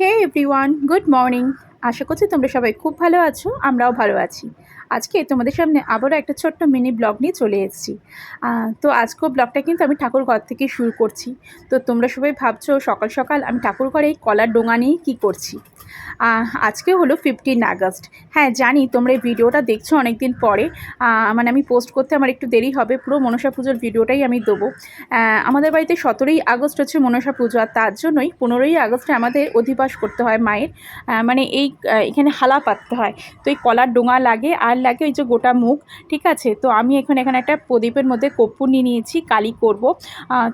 হে everyone good morning আশা করছি তোমরা সবাই খুব ভালো আছো আমরাও ভালো আছি। আজকে তোমাদের সামনে আবারও একটা ছোট্ট মিনি ব্লগ নিয়ে চলে এসেছি। তো আজকেও ব্লগটা কিন্তু আমি ঠাকুর ঘর থেকে শুরু করছি। তো তোমরা সবাই ভাবছ সকাল সকাল আমি ঠাকুর ঘরে এই কলার ডোঙা নিয়ে কী করছি? আজকে হলো ফিফটিন আগস্ট। হ্যাঁ জানি তোমরা এই ভিডিওটা দেখছ অনেক দিন পরে মানে আমি পোস্ট করতে আমার একটু দেরি হবে, পুরো মনসা পুজোর ভিডিওটাই আমি দেবো। আমাদের বাড়িতে সতেরোই আগস্ট হচ্ছে মনসা পুজো, আর তার জন্যই পনেরোই আগস্টে আমাদের অধিবাস করতে হয় মায়ের। মানে এই এখানে হালা পাততে হয়। তো এই কলার ডোঙা লাগে, আর লাগে ওই যে গোটা মুখ, ঠিক আছে? তো আমি এখন এখানে একটা প্রদীপের মধ্যে কর্পূর নিয়ে নিয়েছি, কালি করব।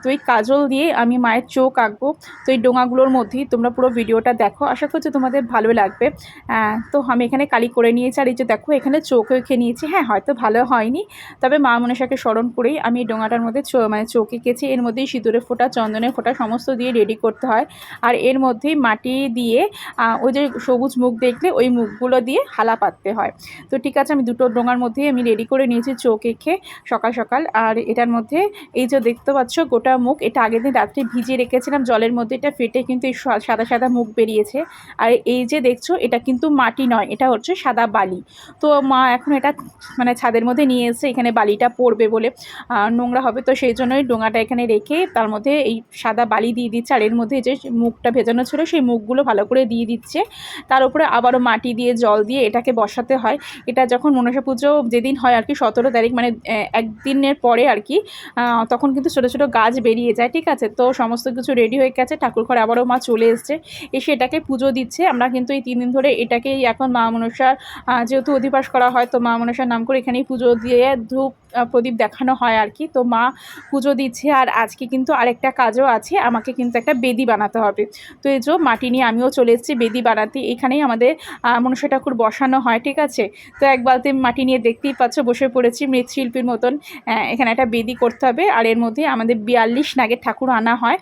তো এই কাজল দিয়ে আমি মায়ের চোখ আঁকবো। তো এই ডোঙাগুলোর মধ্যেই তোমরা পুরো ভিডিওটা দেখো। আশা করছি তোমাদের ভালো লাগবে। তো আমি এখানে কালি করে নিয়েছি। আর এই যে দেখো, এখানে চোখ এঁকে নিয়েছি। হ্যাঁ হয়তো ভালো হয়নি, তবে মা মনসাকে স্মরণ করেই আমি এই ডোঙাটার মধ্যে মানে চোখ এঁকেছি। এর মধ্যেই সিঁদুরের ফোঁটা, চন্দনের ফোঁটা সমস্ত দিয়ে রেডি করতে হয়। আর এর মধ্যেই মাটি দিয়ে ওই যে সবুজ মুখ দেখলে ওই মুখগুলো দিয়ে হালা পাততে হয়। তো ঠিক আছে আমি দুটো ডোঙার মধ্যে আমি রেডি করে নিয়েছি চোখ এঁকে সকাল সকাল। আর এটার মধ্যে এই যে দেখতে পাচ্ছ গোটা মুখ, এটা আগের দিন রাত্রে ভিজিয়ে রেখেছিলাম, জলের মধ্যে এটা ফেটে কিন্তু এই সাদা সাদা মুখ বেরিয়েছে। আর এই যে দেখছ, এটা কিন্তু মাটি নয়, এটা হচ্ছে সাদা বালি। তো মা এখন এটা মানে ছাদের মধ্যে নিয়ে এসে এখানে বালিটা পড়বে বলে নোংরা হবে। তো সেই জন্যই ডোঙাটা এখানে রেখে তার মধ্যে এই সাদা বালি দিয়ে দিচ্ছে। আর এর মধ্যে যে মুখটা ভেজানো ছিল, সেই মুখগুলো ভালো করে দিয়ে দিচ্ছে। তার উপরে আবারও মাটি দিয়ে জল দিয়ে এটাকে বসাতে হয়। এটা যখন মনসা পুজো যেদিন হয় আর কি, সতেরো তারিখ মানে একদিনের পরে আর কি তখন কিন্তু ছোটো ছোটো গাছ বেরিয়ে যায়, ঠিক আছে? তো সমস্ত কিছু রেডি হয়ে গেছে, ঠাকুর ঘরে আবারও মা চলে এসছে, এসে এটাকে পুজো দিচ্ছে। আমরা কিন্তু এই তিন দিন ধরে এটাকেই এখন মা মনসার যেহেতু অধিবাস করা হয়, তো মা মনসার নাম করে এখানেই পুজো দিয়ে ধূপ প্রদীপ দেখানো হয় আর কি। তো মা পুজো দিচ্ছে আর আজকে কিন্তু আরেকটা কাজও আছে, আমাকে কিন্তু একটা বেদি বানাতে হবে। তো এই যে মাটি নিয়ে আমিও চলে এসেছি বেদি বানাতে। এখানেই আমাদের মনসা ঠাকুর বসানো হয়, ঠিক আছে? তো এক বালতি মাটি নিয়ে দেখতেই পাচ্ছ, বসে পড়েছি মৃৎশিল্পীর মতন। এখানে একটা বেদি করতে হবে আর এর মধ্যে আমাদের বিয়াল্লিশ নাগের ঠাকুর আনা হয়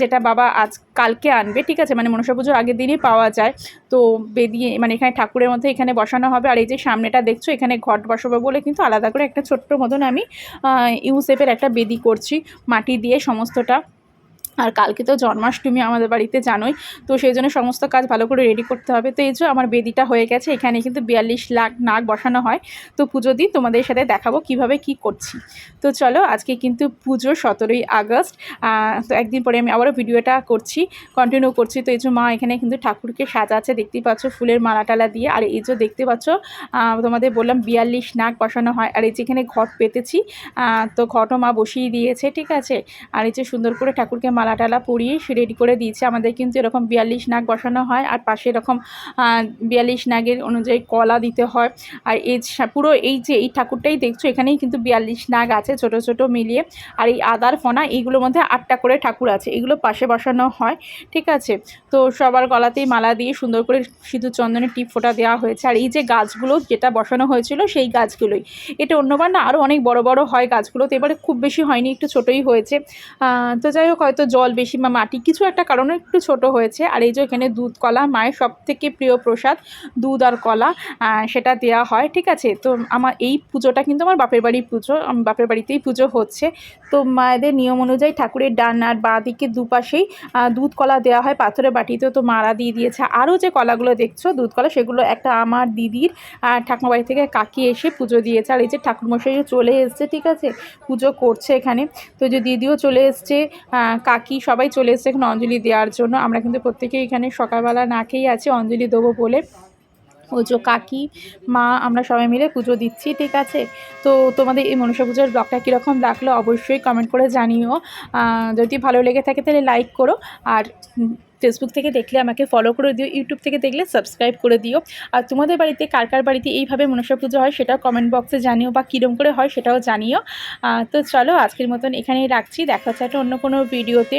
যেটা বাবা আজ কালকে আনবে, ঠিক আছে? মানে মনসা পুজোর আগের দিনই পাওয়া যায়। তো বেদি মানে এখানে ঠাকুরের মধ্যে এখানে বসানো হবে। আর এই যে সামনেটা দেখছ, এখানে ঘট বসাবো বলে কিন্তু আলাদা করে একটা ছোট্ট মতন আমি ইউসেপের একটা বেদি করছি মাটি দিয়ে সমস্তটা আর কালকে তো জন্মাষ্টমী আমাদের বাড়িতে জানোই, তো সেই জন্য সমস্ত কাজ ভালো করে রেডি করতে হবে। তো এই যে আমার বেদিটা হয়ে গেছে, এখানে কিন্তু বিয়াল্লিশ লাখ নাক বসানো হয়। তো পুজো দিন তোমাদের সাথে দেখাবো কীভাবে কি করছি। তো চলো, আজকে কিন্তু পুজো সতেরোই আগস্ট তো একদিন পরে আমি আবারও ভিডিওটা করছি কন্টিনিউ করছি। তো এই যে মা এখানে কিন্তু ঠাকুরকে সাজাচ্ছে, দেখতেই পাচ্ছ ফুলের মালা টালা দিয়ে। আর এই যে দেখতে পাচ্ছ তোমাদের বললাম বিয়াল্লিশ নাক বসানো হয়। আর এই যেখানে ঘট পেতেছি তো ঘটও মা বসিয়ে দিয়েছে, ঠিক আছে? আর এই যে সুন্দর করে ঠাকুরকে মালা টালা পরিয়ে রেডি করে দিয়েছে। আমাদের কিন্তু এরকম বিয়াল্লিশ নাগ বসানো হয় আর পাশে এরকম বিয়াল্লিশ নাগের অনুযায়ী কলা দিতে হয়। আর এই পুরো এই যে এই ঠাকুরটাই দেখছ, এখানেই কিন্তু বিয়াল্লিশ নাগ আছে ছোট ছোট মিলিয়ে। আর এই আদার ফনা এইগুলোর মধ্যে আটটা করে ঠাকুর আছে। এগুলো পাশে বসানো হয়, ঠিক আছে? তো সবার গলাতেই মালা দিয়ে সুন্দর করে সিঁদুর চন্দনের টিপ ফোঁটা দেওয়া হয়েছে। আর এই যে গাছগুলো যেটা বসানো হয়েছিল, সেই গাছগুলোই। এটা অন্যবার না আরও অনেক বড় বড় হয় গাছগুলো তো এবারে খুব বেশি হয়নি, একটু ছোটোই হয়েছে। তো যাই হোক, হয়তো জল বেশি বা মাটি কিছু একটা কারণে একটু ছোট হয়েছে। আর এই যে এখানে দুধ কলা মায়ের সব থেকে প্রিয় প্রসাদ দুধ আর কলা সেটা দেওয়া হয় ঠিক আছে? তো আমার এই পুজোটা কিন্তু আমার বাপের বাড়ির পুজো বাপের বাড়িতেই পুজো হচ্ছে। তো মায়েদের নিয়ম অনুযায়ী ঠাকুরের ডান আর বাঁ দিকে দুপাশেই দুধ কলা দেওয়া হয় পাথরের বাটিতেও তো মারা দিয়ে দিয়েছে। আরও যে কলাগুলো দেখছ দুধ কলা সেগুলো একটা আমার দিদির ঠাকুমা বাড়ি থেকে কাকি এসে পুজো দিয়েছে। আর এই যে ঠাকুরমশাইও চলে এসছে ঠিক আছে? পুজো করছে এখানে। তো যে দিদিও চলে এসছে আহ, কাকি সবাই চলে এসছে এখানে অঞ্জলি দেওয়ার জন্য। আমরা কিন্তু প্রত্যেকেই এখানে সকালবেলা না খেয়েই আছি, অঞ্জলি দেবো বলে। পুজো কাকি, মা, আমরা সবাই মিলে পুজো দিচ্ছি, ঠিক আছে? তো তোমাদের এই মনসা পুজোর ব্লগটা কীরকম লাগল অবশ্যই কমেন্ট করে জানিও। যদি ভালো লেগে থাকে তাহলে লাইক করো। আর ফেসবুক থেকে দেখলে আমাকে ফলো করে দিও ইউটিউব থেকে দেখলে সাবস্ক্রাইব করে দিও। আর তোমাদের বাড়িতে কার কার বাড়িতে এইভাবে মনসা পুজো হয় সেটাও কমেন্ট বক্সে জানিও বা কীরম করে হয় সেটাও জানিও। তো চলো আজকের মতন এখানেই রাখছি, দেখা হচ্ছে একটা অন্য কোনো ভিডিওতে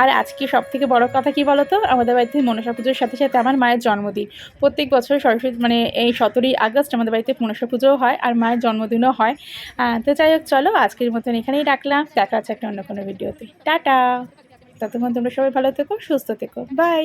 আর আজকে সব থেকে বড় কথা কি বলো তো আমাদের বাড়িতে মনসা পুজোর সাথে সাথে আমার মায়ের জন্মদিন। প্রত্যেক বছর সরস্বতী মানে এই সতেরোই আগস্ট আমাদের বাড়িতে মনসা পুজোও হয় আর মায়ের জন্মদিনও হয়। তো যাই হোক, চলো আজকের মতন এখানেই রাখলাম, দেখা হচ্ছে একটা অন্য কোনো ভিডিওতে টাটা! ততক্ষণ তোমরা সবাই ভালো থেকো সুস্থ থেকো। বাই